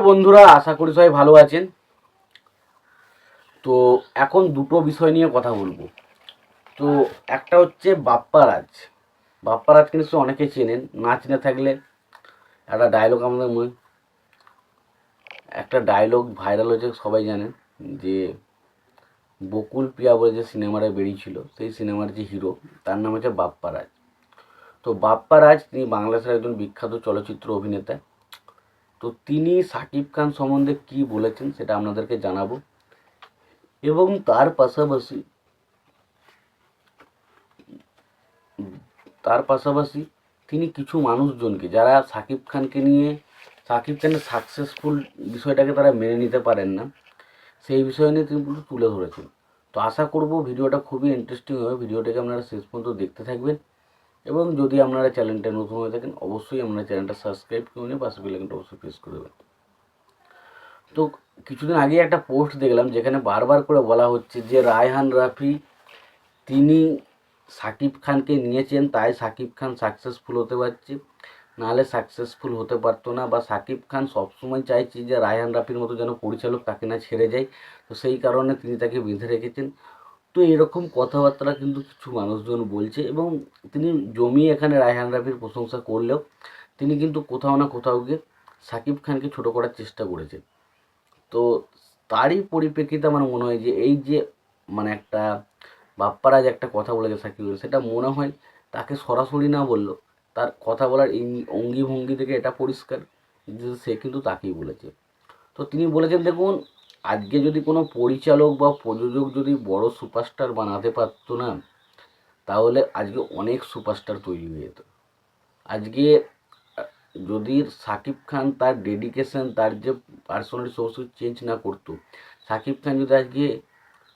বন্ধুরা, আশা করি সবাই ভালো আছেন। তো এখন দুটো বিষয় নিয়ে কথা বলব। তো একটা হচ্ছে বাপ্পারাজ। বাপ্পারাজকে কিন্তু অনেকে চেনেন, না চিনে থাকলে একটা ডায়লগ আমাদের মনে একটা ডায়লগ ভাইরাল হয়েছে, সবাই জানেন, যে বকুল প্রিয়া বলে যে সিনেমাটা বেরিয়েছিল, সেই সিনেমার যে হিরো তার নাম হচ্ছে বাপ্পারাজ। তো বাপ্পারাজ, তিনি বাংলাদেশের একজন বিখ্যাত চলচ্চিত্র অভিনেতা। তো তিনি সাকিব খান সম্বন্ধে কি বলেছেন সেটা আপনাদেরকে জানাব। এবং তার পাশাপাশি তার পাশাপাশি তিনি কিছু মানুষজনকে, যারা সাকিব খানকে নিয়ে, সাকিব খানের সাকসেসফুল বিষয়টাকে তারা মেনে নিতে পারেন না, সেই বিষয় নিয়ে তিনি তুলে ধরেছেন। তো আশা করব ভিডিওটা খুবই ইন্টারেস্টিং হবে। ভিডিওটাকে আপনারা শেষ পর্যন্ত দেখতে থাকবেন। এবং যদি আপনারা চ্যানেলটা নতুন হয়ে থাকেন, অবশ্যই আপনারা চ্যানেলটা সাবস্ক্রাইব করে নিয়ে পাশে বেলাইকনটা অবশ্যই প্রেস করে দেবেন। তো কিছুদিন আগে একটা পোস্ট দেখলাম যেখানে বারবার করে বলা হচ্ছে যে রায়হান রাফি তিনি সাকিব খানকে নিয়েছেন, তাই সাকিব খান সাকসেসফুল হতে পারছে। নাহলে সাকসেসফুল হতে পারতো না বা সাকিব খান সবসময় চাইছে যে রায়হান রাফির মতো যেন পরিচালক তাকে না ছেড়ে যায়। তো সেই কারণে তিনি তাকে বেঁধে রেখেছেন। তো এরকম কথাবার্তা কিন্তু কিছু মানুষজন বলছে এবং তিনি জমিয়ে এখানে রায়হান রাফির প্রশংসা করলেও তিনি কিন্তু কোথাও না কোথাও গিয়ে সাকিব খানকে ছোট করার চেষ্টা করেছেন। তো তারই পরিপ্রেক্ষিতে আমার মনে হয় যে এই যে মানে একটা বাপ্পারা যে একটা কথা বলেছে সাকিবের সেটা মনে হয় তাকে সরাসরি না বলল তার কথা বলার অঙ্গি ভঙ্গি থেকে এটা পরিষ্কার যে সে কিন্তু তাকেই বলেছে। তো তিনি বলেছেন, দেখুন আজকে যদি কোনো পরিচালক বা প্রযোজক যদি বড় সুপারস্টার বানাতে পারতো না, তাহলে আজকে অনেক সুপারস্টার তৈরি হয়ে যেত। আজকে যদি সাকিব খান তার ডেডিকেশন তার যে পার্সোনালিটি সমস্ত চেঞ্জ না করতো, সাকিব খান যদি আজকে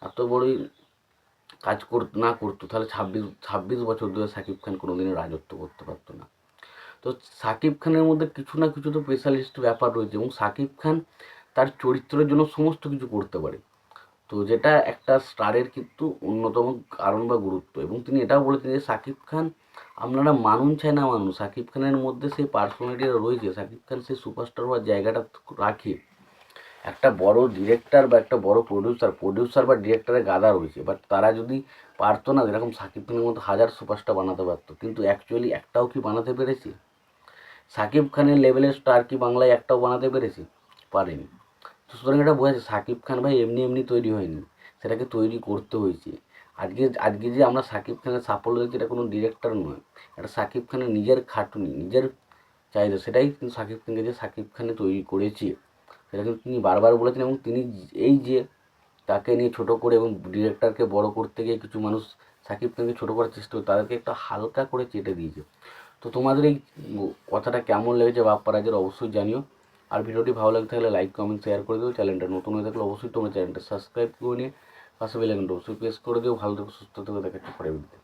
এত বড়ই কাজ কর না করতো, তাহলে ছাব্বিশ ছাব্বিশ বছর ধরে সাকিব খান কোনোদিনও রাজত্ব করতে পারতো না। তো সাকিব খানের মধ্যে কিছু না কিছু তো স্পেশালিস্ট ব্যাপার রয়েছে এবং সাকিব খান তার চরিত্রের জন্য সমস্ত কিছু করতে পারে। তো যেটা একটা স্টারের কিন্তু অন্যতম কারণ বা গুরুত্ব। এবং তিনি এটাও বলেছেন যে সাকিব খান, আপনারা মানুন চাই না মানুন। সাকিব খানের মধ্যে সেই পার্সোনালিটিটা রয়েছে। সাকিব খান সেই সুপারস্টার হওয়ার জায়গাটা রাখে। একটা বড় ডিরেক্টর বা একটা বড় প্রডিউসার প্রডিউসার বা ডিরেক্টরের গাদা রয়েছে। বাট তারা যদি পারতো না এরকম সাকিব খানের মতো হাজার সুপারস্টার বানাতে পারতো। কিন্তু অ্যাকচুয়ালি একটাও কি বানাতে পেরেছে? সাকিব খানের লেভেলের স্টার কি বাংলায় একটাও বানাতে পেরেছে? পারেনি। তো সুতরাং এটা বোঝা যাচ্ছে সাকিব খান ভাই এমনি এমনি তৈরি হয়নি। সেটাকে তৈরি করতে হয়েছে। আজকে আজকে যে আমরা সাকিব খানের সাফল্য দেখছি এটা কোনো ডিরেক্টর নয়। এটা সাকিব খানের নিজের খাটুনি, নিজের চাহিদা। সেটাই কিন্তু সাকিব খানকে যে সাকিব খানে তৈরি করেছে। সেটা কিন্তু তিনি বারবার বলেছেন এবং তিনি এই যে তাকে নিয়ে ছোট করে এবং ডিরেক্টরকে বড় করতে গিয়ে কিছু মানুষ সাকিব খানকে ছোট করার চেষ্টা করে, তাদেরকে একটা হালকা করে চেটে দিয়েছে। তো তোমাদের এই কথাটা কেমন লেগেছে বাপ্পারাজের অবশ্যই জানিও। আর ভিডিওটি ভালো লাগে থাকলে লাইক কমেন্ট শেয়ার করে দিও। চ্যানেলটা নতুন হয়ে থাকলে অবশ্যই তোমার চ্যানেলটা সাবস্ক্রাইব করে নিয়ে পাশে বেলাইকনটা অবশ্যই প্রেস করে দিও। ভালো থেকে, সুস্থ থেকে দেখাচ্ছে পরে ভিডিওতে